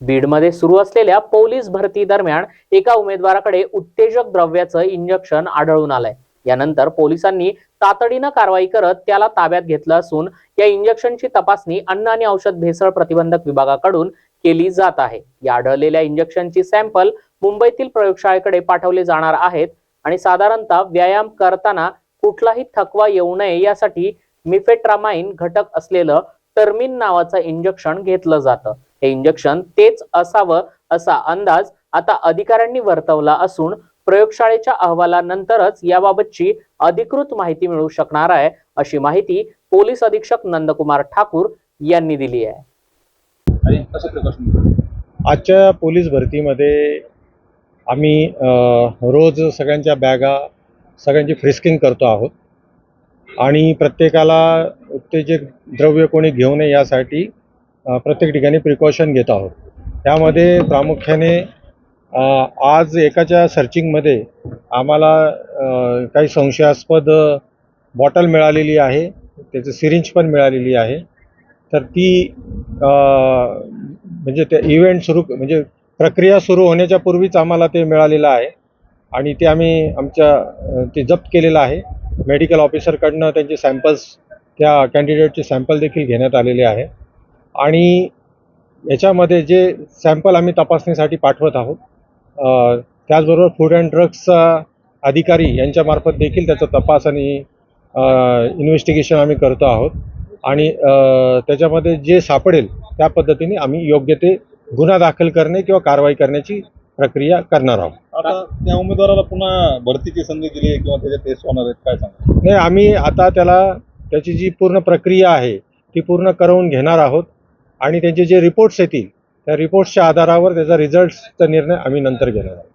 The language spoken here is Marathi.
बीडमध्ये सुरू असलेल्या पोलीस भरती दरम्यान एका उमेदवाराकडे उत्तेजक द्रव्याचं इंजेक्शन आढळून आलंय. यानंतर पोलिसांनी तातडीनं कारवाई करत त्याला ताब्यात घेतलं असून या इंजेक्शनची तपासणी अन्न आणि औषध भेसळ प्रतिबंधक विभागाकडून केली जात आहे. या आढळलेल्या इंजेक्शनची सॅम्पल मुंबईतील प्रयोगशाळेकडे पाठवले जाणार आहेत आणि साधारणतः व्यायाम करताना कुठलाही थकवा येऊ नये यासाठी मिफेट्रामाइन घटक असलेलं टर्मिन नावाचं इंजेक्शन घेतलं जातं. हे इंजेक्शन तेच असावं असा अंदाज आता अधिकाऱ्यांनी वर्तवला असून प्रयोगशाळेच्या अहवालानंतरच याबाबतची अधिकृत माहिती मिळू शकणार आहे अशी माहिती पोलीस अधीक्षक नंदकुमार ठाकूर यांनी दिली आहे. आजच्या पोलीस भरतीमध्ये आम्ही रोज सगळ्यांच्या बॅगा सगळ्यांची फ्रिस्किंग करतो आहोत. आणि प्रत्येकाला उत्तेजक द्रव्य कोणी घेऊ नये यासाठी प्रत्येक ठिकाणी प्रिकॉशन घेत आहोत. त्यामध्ये प्रामुख्याने आज एकाच्या सर्चिंगमध्ये आम्हाला काही संशयास्पद बॉटल मिळालेली आहे. त्याचं सिरिंज पण मिळालेली आहे. तर ती म्हणजे ते इव्हेंट सुरू म्हणजे प्रक्रिया सुरू होण्याच्या पूर्वीच आम्हाला ते मिळालेलं आहे. आणि ते आम्ही आमच्या ते जप्त केलेलं आहे. मेडिकल ऑफिसरकडनं त्यांचे सॅम्पल्स त्या कॅन्डिडेटचे सॅम्पल देखील घेण्यात आलेले आहे. आणि याच्यामध्ये जे सॅम्पल आम्ही तपासणीसाठी पाठवत आहोत त्याचबरोबर फूड अँड ड्रग्सचा अधिकारी यांच्यामार्फत देखील त्याचा तपास आणि इन्व्हेस्टिगेशन आम्ही करतो आहोत. आणि त्याच्यामध्ये जे सापडेल त्या पद्धतीने आम्ही योग्य ते गुन्हा दाखल करणे किंवा कारवाई करण्याची प्रक्रिया करणार आहोत. आता त्या उमेदवाराला पुन्हा भरतीची संधी दिली आहे किंवा त्याचे टेस्ट होणार आहेत काय सांगा नाही आम्ही आता त्याला त्याची जी पूर्ण प्रक्रिया आहे ती पूर्ण करवून घेणार आहोत. आणि त्यांचे जे रिपोर्ट्स येतील त्या रिपोर्ट्सच्या आधारावर त्याचा रिझल्टचा निर्णय आम्ही नंतर घेणार आहोत.